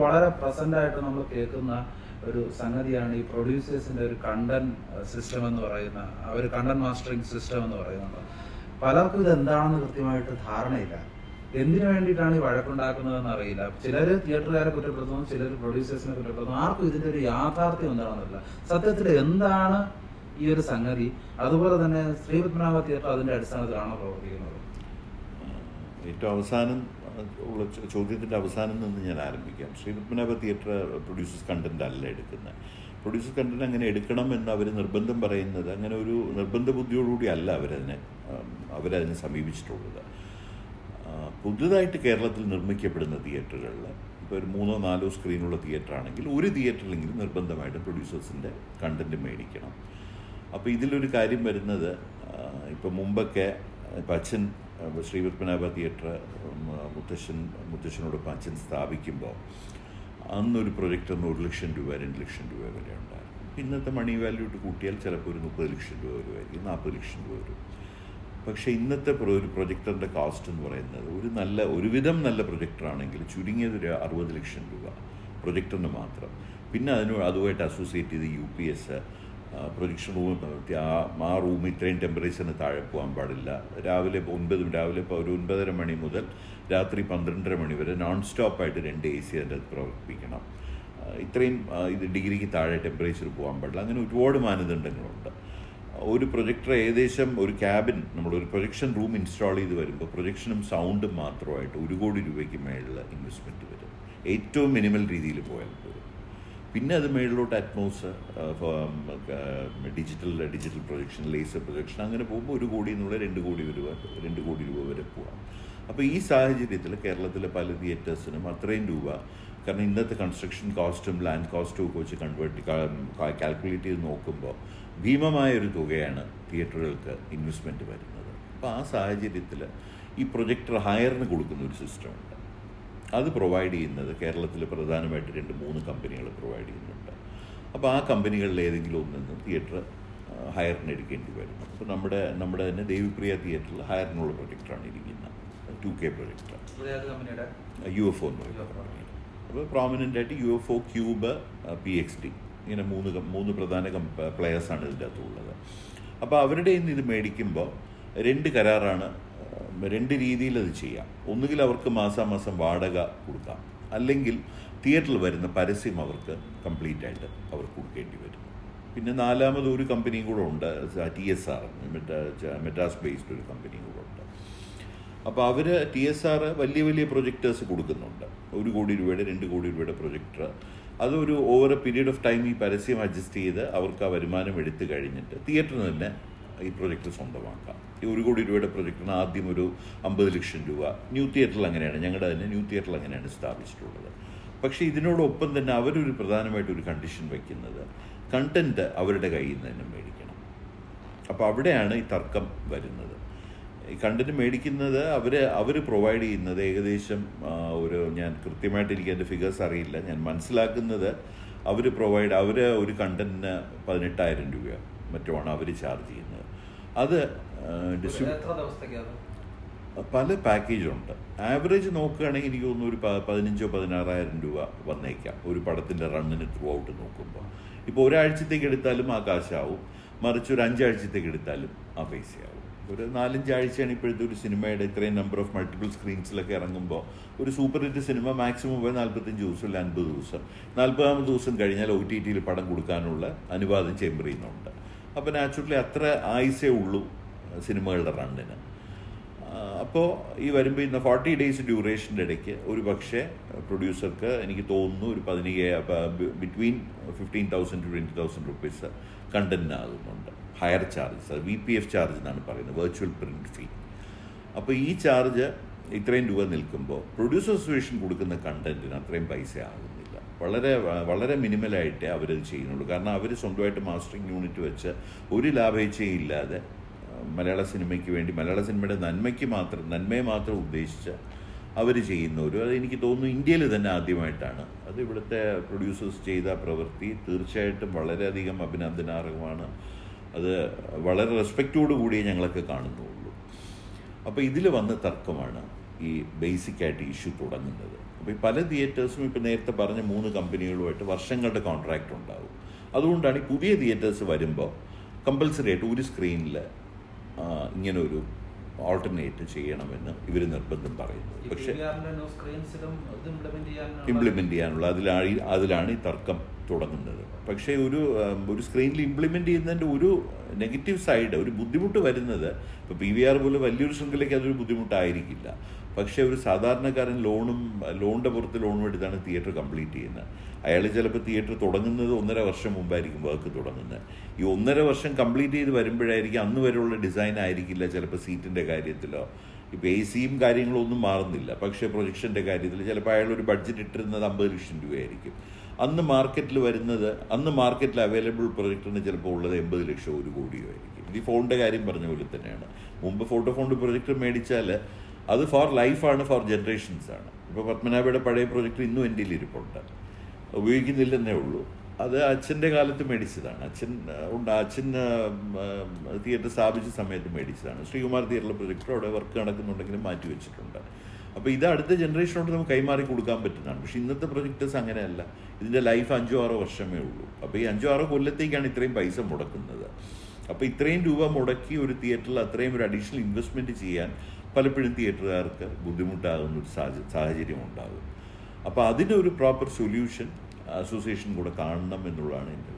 വളരെ പ്രസന്റ് ആയിട്ട് നമ്മൾ കേൾക്കുന്ന ഒരു സംഗതിയാണ് ഈ പ്രൊഡ്യൂസേഴ്സിന്റെ ഒരു കണ്ടന്റ് സിസ്റ്റം എന്ന് പറയുന്ന ഒരു കണ്ടന്റ് മാസ്റ്ററിംഗ് സിസ്റ്റം എന്ന് പറയുന്നത്. പലർക്കും ഇത് എന്താണെന്ന് കൃത്യമായിട്ട് ധാരണയില്ല. എന്തിനു വേണ്ടിയിട്ടാണ് ഈ വഴക്കുണ്ടാക്കുന്നതെന്ന് അറിയില്ല. ചിലർ തിയേറ്ററുകാരെ കുറ്റപ്പെടുത്തുന്നു ചിലർ പ്രൊഡ്യൂസേഴ്സിനെ കുറ്റപ്പെടുത്തുന്നു. ആർക്കും ഇതിന്റെ ഒരു യാഥാർത്ഥ്യം എന്താണെന്നില്ല സത്യത്തിൽ എന്താണ് ഈ ഒരു സംഗതി? അതുപോലെ തന്നെ ശ്രീപത്മനാഭ തിയേറ്റർ അതിന്റെ അടിസ്ഥാനത്തിലാണോ പ്രവർത്തിക്കുന്നത്? ഏറ്റവും അവസാനം ഉള്ള ചോദ്യത്തിന്റെ അവസാനം നിന്ന് ഞാൻ ആരംഭിക്കാം. ശ്രീപത്മനാഭ തിയേറ്റർ പ്രൊഡ്യൂസേഴ്സ് കണ്ടന്റ് അല്ല എടുക്കുന്നത്. പ്രൊഡ്യൂസേഴ്സ് കണ്ടന്റ് അങ്ങനെ എടുക്കണം എന്ന് അവർ നിർബന്ധം പറയുന്നത് അങ്ങനെ ഒരു നിർബന്ധ ബുദ്ധിയോടുകൂടി അല്ല അവരതിനെ അവരതിനെ സമീപിച്ചിട്ടുള്ളത്. പുതുതായിട്ട് കേരളത്തിൽ നിർമ്മിക്കപ്പെടുന്ന തിയേറ്ററുകളിൽ ഇപ്പോൾ ഒരു മൂന്നോ നാലോ സ്ക്രീനുള്ള തിയേറ്റർ ആണെങ്കിൽ ഒരു തിയേറ്ററിലെങ്കിലും നിർബന്ധമായിട്ടും പ്രൊഡ്യൂസേഴ്സിന്റെ കണ്ടന്റ് മേടിക്കണം. അപ്പോൾ ഇതിലൊരു കാര്യം വരുന്നത് ഇപ്പോൾ മുമ്പൊക്കെ അച്ഛൻ ശ്രീ പത്മനാഭ തിയേറ്റർ മുത്തശ്ശൻ മുത്തശ്ശനോടൊപ്പം അച്ഛൻ സ്ഥാപിക്കുമ്പോൾ അന്നൊരു പ്രൊജക്ടറിന് ഒരു ലക്ഷം രൂപ രണ്ട് ലക്ഷം രൂപ വരെ ഉണ്ടായിരുന്നു. ഇന്നത്തെ മണി വാല്യൂ ഇട്ട് കൂട്ടിയാൽ ചിലപ്പോൾ ഒരു മുപ്പത് ലക്ഷം രൂപ വരുമായിരിക്കും നാൽപ്പത് ലക്ഷം രൂപ വരും. പക്ഷേ ഇന്നത്തെ ഒരു പ്രൊജക്ടറിന്റെ കാസ്റ്റ് എന്ന് പറയുന്നത് ഒരു നല്ല ഒരുവിധം നല്ല പ്രൊജക്ടറാണെങ്കിൽ ചുരുങ്ങിയത് ഒരു അറുപത് ലക്ഷം രൂപ പ്രൊജക്ടറിന് മാത്രം. പിന്നെ അതിന് അതുമായിട്ട് അസോസിയേറ്റ് ചെയ്ത് യു പി എസ് പ്രൊജക്ഷൻ റൂമിൽ നിർത്തി ആ ആ റൂം ഇത്രയും ടെമ്പറേച്ചറിന് താഴെ പോകാൻ പാടില്ല. രാവിലെ ഒൻപത് രാവിലെ ഇപ്പോൾ ഒരു ഒൻപതര മണി മുതൽ രാത്രി പന്ത്രണ്ടര മണി വരെ നോൺ സ്റ്റോപ്പായിട്ട് രണ്ട് എ സി അതിന്റെ അത് പ്രവർത്തിപ്പിക്കണം. ഇത്രയും ഇത് ഡിഗ്രിക്ക് താഴെ ടെമ്പറേച്ചർ പോകാൻ പാടില്ല. അങ്ങനെ ഒരുപാട് മാനദണ്ഡങ്ങളുണ്ട്. ഒരു പ്രൊജക്ടർ ഏകദേശം ഒരു ക്യാബിൻ നമ്മളൊരു പ്രൊജക്ഷൻ റൂം ഇൻസ്റ്റാൾ ചെയ്ത് വരുമ്പോൾ പ്രൊജക്ഷനും സൗണ്ടും മാത്രമായിട്ട് ഒരു കോടി രൂപയ്ക്ക് മേളിൽ ഇൻവെസ്റ്റ്മെന്റ് വരും. ഏറ്റവും മിനിമൽ രീതിയിൽ പോയാൽ വരും പിന്നെ അത് മേളിലോട്ട് Atmos digital digital projection laser projection അങ്ങനെ പോകുമ്പോൾ ഒരു കോടി എന്നുള്ള രണ്ട് കോടി രൂപ രണ്ട് കോടി രൂപ വരെ പോകാം അപ്പോൾ ഈ സാഹചര്യത്തിൽ കേരളത്തിലെ പല തിയേറ്റേഴ്സിനും അത്രയും രൂപ കാരണം ഇന്നത്തെ കൺസ്ട്രക്ഷൻ കോസ്റ്റും ലാൻഡ് കോസ്റ്റും ഒക്കെ വെച്ച് കൺവേർട്ട് കാൽക്കുലേറ്റ് ചെയ്ത് നോക്കുമ്പോൾ ഭീമമായ ഒരു തുകയാണ് തിയേറ്ററുകൾക്ക് ഇൻവെസ്റ്റ്മെന്റ് വരുന്നത്. അപ്പോൾ ആ സാഹചര്യത്തിൽ ഈ പ്രൊജക്ടർ ഹയറിന് കൊടുക്കുന്ന ഒരു സിസ്റ്റമുണ്ട് അത് പ്രൊവൈഡ് ചെയ്യുന്നത് കേരളത്തിൽ പ്രധാനമായിട്ട് രണ്ട് മൂന്ന് കമ്പനികൾ പ്രൊവൈഡ് ചെയ്യുന്നുണ്ട്. അപ്പോൾ ആ കമ്പനികളിൽ ഏതെങ്കിലും ഒന്നിൽ നിന്ന് തിയേറ്റർ ഹയറിന് എടുക്കേണ്ടി വരും. അപ്പോൾ നമ്മുടെ നമ്മുടെ തന്നെ ദേവിപ്രിയ തിയേറ്ററിൽ ഹയറിനുള്ള പ്രൊജക്ടറാണ് ഇരിക്കുന്നത്. ടു? കെ പ്രൊജക്ടർ കമ്പനിയുടെ യു എഫ് ഒ എന്ന് പറയുന്നത് അപ്പോൾ പ്രോമിനന്റ് ആയിട്ട് U F O Qube P X D ഇങ്ങനെ മൂന്ന് മൂന്ന് പ്രധാന പ്ലെയേഴ്സാണ് ഇതിന്റെ അകത്തുള്ളത്. അപ്പോൾ അവരുടെ ഇന്ന് നിന്ന് ഇത് മേടിക്കുമ്പോൾ രണ്ട് കരാറാണ് രണ്ട് രീതിയിൽ അത് ചെയ്യാം. ഒന്നുകിൽ അവർക്ക് മാസാമാസം വാടക കൊടുക്കാം അല്ലെങ്കിൽ തിയേറ്ററിൽ വരുന്ന പരസ്യം അവർക്ക് കംപ്ലീറ്റ് ആയിട്ട് അവർ കൊടുക്കേണ്ടി വരും. പിന്നെ നാലാമത് ഒരു കമ്പനിയും കൂടെ ഉണ്ട് ടി എസ് ആർ മെറ്റാസ് ബേസ്ഡ് ഒരു കമ്പനിയും കൂടെ ഉണ്ട്. അപ്പോൾ അവർ ടി എസ് ആർ വലിയ വലിയ പ്രൊജക്ടേഴ്സ് കൊടുക്കുന്നുണ്ട്. ഒരു കോടി രൂപയുടെ രണ്ട് കോടി രൂപയുടെ പ്രൊജക്ടർ. അതൊരു over a period of time ഈ പരസ്യം അഡ്ജസ്റ്റ് ചെയ്ത് അവർക്ക് ആ വരുമാനം എടുത്തു കഴിഞ്ഞിട്ട് തിയേറ്ററിന് തന്നെ ഈ പ്രൊജക്റ്റ് സ്വന്തമാക്കാം. ഈ ഒരു കോടി രൂപയുടെ പ്രൊജക്റ്റിന് ആദ്യം ഒരു അമ്പത് ലക്ഷം രൂപ ന്യൂ തിയേറ്ററിൽ അങ്ങനെയാണ് ഞങ്ങളുടെ തന്നെ ന്യൂ തിയേറ്ററിൽ അങ്ങനെയാണ് സ്ഥാപിച്ചിട്ടുള്ളത് പക്ഷേ ഇതിനോടൊപ്പം തന്നെ അവരൊരു പ്രധാനമായിട്ട് ഒരു കണ്ടീഷൻ വയ്ക്കുന്നത് കണ്ടന്റ് അവരുടെ കയ്യിൽ നിന്ന് തന്നെ മേടിക്കണം. അപ്പോൾ അവിടെയാണ് ഈ തർക്കം വരുന്നത്. ഈ കണ്ടന്റ് മേടിക്കുന്നത് അവർ അവർ പ്രൊവൈഡ് ചെയ്യുന്നത് ഏകദേശം ഒരു ഞാൻ കൃത്യമായിട്ട് എനിക്ക് എന്റെ ഫിഗേഴ്സ് അറിയില്ല. ഞാൻ മനസ്സിലാക്കുന്നത് അവർ പ്രൊവൈഡ് അവർ ഒരു കണ്ടന്റിന് പതിനെട്ടായിരം രൂപ മറ്റുമാണ് അവർ ചാർജ് ചെയ്യുന്നത്. അത് പല പാക്കേജുണ്ട്. ആവറേജ് നോക്കുകയാണെങ്കിൽ എനിക്ക് തോന്നുന്നു ഒരു പതിനഞ്ചോ പതിനാറായിരം രൂപ വന്നേക്കാം. ഒരു പടത്തിന്റെ റണ്ണിന് ത്രൂ ഔട്ട് നോക്കുമ്പോൾ. ഇപ്പോൾ ഒരാഴ്ചത്തേക്ക് എടുത്താലും ആ കാശാവും. മറിച്ച് ഒരു അഞ്ചാഴ്ചത്തേക്ക് എടുത്താലും ആ പൈസയാവും. ഒരു നാലഞ്ചാഴ്ചയാണ് ഇപ്പോഴത്തെ ഒരു സിനിമയുടെ ഇത്രയും നമ്പർ ഓഫ് മൾട്ടിപ്പിൾ സ്ക്രീൻസിലൊക്കെ ഇറങ്ങുമ്പോൾ ഒരു സൂപ്പർ ഹിറ്റ് സിനിമ മാക്സിമം പോയി നാൽപ്പത്തഞ്ച് ദിവസം അല്ലെങ്കിൽ അൻപത് ദിവസം. നാൽപ്പതാമത് ദിവസം കഴിഞ്ഞാൽ ഒ ടി ടിയിൽ പടം കൊടുക്കാനുള്ള അനുവാദം ചേംബർ ചെയ്യുന്നുണ്ട് അപ്പോൾ നാച്ചുറലി അത്ര ആയുസേ ഉള്ളൂ സിനിമകളുടെ റണ്ണിന് അപ്പോൾ ഈ വരുമ്പോൾ ഇന്ന് ഫോർട്ടി ഡേയ്സ് ഡ്യൂറേഷന്റെ ഇടയ്ക്ക് ഒരു പക്ഷേ പ്രൊഡ്യൂസർക്ക് എനിക്ക് തോന്നുന്നു ഒരു പതിനേ between fifteen thousand to twenty thousand rupees കണ്ടന്റിനാകുന്നുണ്ട് hire charges അത് വി പി എഫ് ചാർജ് എന്നാണ് പറയുന്നത് വെർച്വൽ പ്രിന്റ് ഫീ. അപ്പോൾ ഈ ചാർജ് ഇത്രയും രൂപ നിൽക്കുമ്പോൾ പ്രൊഡ്യൂസർ അസോസിയേഷൻ കൊടുക്കുന്ന കണ്ടന്റിന് അത്രയും പൈസ ആകുന്നില്ല വളരെ വളരെ മിനിമലായിട്ടേ അവരത് ചെയ്യുന്നുള്ളൂ. കാരണം അവർ സ്വന്തമായിട്ട് മാസ്റ്ററിംഗ് യൂണിറ്റ് വെച്ച് ഒരു ലാഭേച്ഛയില്ലാതെ മലയാള സിനിമയ്ക്ക് വേണ്ടി മലയാള സിനിമയുടെ നന്മയ്ക്ക് മാത്രം നന്മയെ മാത്രം ഉദ്ദേശിച്ച് അവർ ചെയ്യുന്ന ഒരു അത് എനിക്ക് തോന്നുന്നു ഇന്ത്യയിൽ തന്നെ ആദ്യമായിട്ടാണ്. അത് ഇവിടുത്തെ പ്രൊഡ്യൂസേഴ്സ് ചെയ്ത പ്രവൃത്തി തീർച്ചയായിട്ടും വളരെയധികം അഭിനന്ദനാർഹമാണ്. അത് വളരെ റെസ്പെക്റ്റോടു കൂടിയേ ഞങ്ങളൊക്കെ കാണുന്നുള്ളൂ. അപ്പോൾ ഇതിൽ വന്ന തർക്കമാണ് ഈ ബേസിക് ആയിട്ട് ഇഷ്യൂ തുടങ്ങുന്നത്. അപ്പോൾ ഈ പല തിയേറ്റേഴ്സും ഇപ്പോൾ നേരത്തെ പറഞ്ഞ മൂന്ന് കമ്പനികളുമായിട്ട് വർഷങ്ങളുടെ കോൺട്രാക്റ്റ് ഉണ്ടാകും അതുകൊണ്ടാണ് ഈ പുതിയ തിയേറ്റേഴ്സ് വരുമ്പോൾ കമ്പൽസറി ആയിട്ട് ഒരു സ്ക്രീനിൽ ഇങ്ങനെ ഒരു ഓൾട്ടർനേറ്റ് ചെയ്യണമെന്ന് ഇവർ നിർബന്ധം പറയുന്നു പക്ഷേ ഇംപ്ലിമെന്റ് ചെയ്യാനുള്ള അതിലാണ് അതിലാണ് ഈ തർക്കം തുടങ്ങുന്നത്. പക്ഷേ ഒരു ഒരു സ്ക്രീനിൽ ഇംപ്ലിമെന്റ് ചെയ്യുന്നതിന്റെ ഒരു നെഗറ്റീവ് സൈഡ് ഒരു ബുദ്ധിമുട്ട് വരുന്നത് ഇപ്പോൾ പി വി ആർ പോലെ വലിയൊരു ശൃംഖലയ്ക്ക് അതൊരു ബുദ്ധിമുട്ടായിരിക്കില്ല. പക്ഷേ ഒരു സാധാരണക്കാരൻ ലോണും ലോണിന്റെ പുറത്ത് ലോണും എടുത്താണ് തിയേറ്റർ കംപ്ലീറ്റ് ചെയ്യുന്നത്. അയാൾ ചിലപ്പോൾ തിയേറ്റർ തുടങ്ങുന്നത് ഒന്നര വർഷം മുമ്പായിരിക്കും വർക്ക് തുടങ്ങുന്നത്. ഈ ഒന്നര വർഷം കംപ്ലീറ്റ് ചെയ്ത് വരുമ്പോഴായിരിക്കും അന്ന് വരെയുള്ള ഡിസൈൻ ആയിരിക്കില്ല ചിലപ്പോൾ സീറ്റിന്റെ കാര്യത്തിലോ. ഇപ്പോൾ എ സിയും കാര്യങ്ങളൊന്നും മാറുന്നില്ല. പക്ഷേ പ്രൊജക്ഷന്റെ കാര്യത്തിൽ ചിലപ്പോൾ അയാൾ ഒരു ബഡ്ജറ്റ് ഇട്ടിരുന്നത് അമ്പത് ലക്ഷം രൂപയായിരിക്കും. അന്ന് മാർക്കറ്റിൽ വരുന്നത് അന്ന് മാർക്കറ്റിൽ അവൈലബിൾ പ്രൊജക്ടറിന് ചിലപ്പോൾ ഉള്ളത് എൺപത് ലക്ഷം ഒരു കോടിയോ ആയിരിക്കും. ഈ ഫോണിന്റെ കാര്യം പറഞ്ഞ പോലെ തന്നെയാണ്. മുമ്പ് ഫോട്ടോ ഫോണ്ട് പ്രൊജക്ടർ മേടിച്ചാൽ അത് ഫോർ ലൈഫാണ് ഫോർ ജനറേഷൻസ് ആണ്. ഇപ്പോൾ പത്മനാഭയുടെ പഴയ പ്രൊജക്ടർ ഇന്നും എന്റെ ഇരിപ്പുണ്ട്. ഉപയോഗിക്കുന്നില്ലെന്നേ ഉള്ളൂ. അത് അച്ഛന്റെ കാലത്ത് മേടിച്ചതാണ്. അച്ഛൻ ഉണ്ട്. അച്ഛൻ തിയേറ്റർ സ്ഥാപിച്ച സമയത്ത് മേടിച്ചതാണ്. ശ്രീകുമാർ തിയേറ്ററിലെ പ്രൊജക്ടർ അവിടെ വർക്ക് നടക്കുന്നുണ്ടെങ്കിലും മാറ്റി വെച്ചിട്ടുണ്ട്. അപ്പോൾ ഇത് അടുത്ത ജനറേഷനോട് നമുക്ക് കൈമാറി കൊടുക്കാൻ പറ്റുന്നതാണ്. പക്ഷേ ഇന്നത്തെ പ്രൊജക്ടേഴ്സ് അങ്ങനെയല്ല. ഇതിന്റെ ലൈഫ് അഞ്ചോ ആറോ വർഷമേ ഉള്ളൂ. അപ്പോൾ ഈ അഞ്ചോ ആറോ കൊല്ലത്തേക്കാണ് ഇത്രയും പൈസ മുടക്കുന്നത്. അപ്പോൾ ഇത്രയും രൂപ മുടക്കി ഒരു തിയേറ്ററിൽ അത്രയും ഒരു അഡീഷണൽ ഇൻവെസ്റ്റ്മെന്റ് ചെയ്യാൻ പലപ്പോഴും തിയേറ്ററുകാർക്ക് ബുദ്ധിമുട്ടാകുന്ന ഒരു സാഹച- സാഹചര്യം ഉണ്ടാകും അപ്പോൾ അതിനൊരു പ്രോപ്പർ സൊല്യൂഷൻ അസോസിയേഷൻ കൂടെ കാണണം എന്നുള്ളതാണ് എന്റെ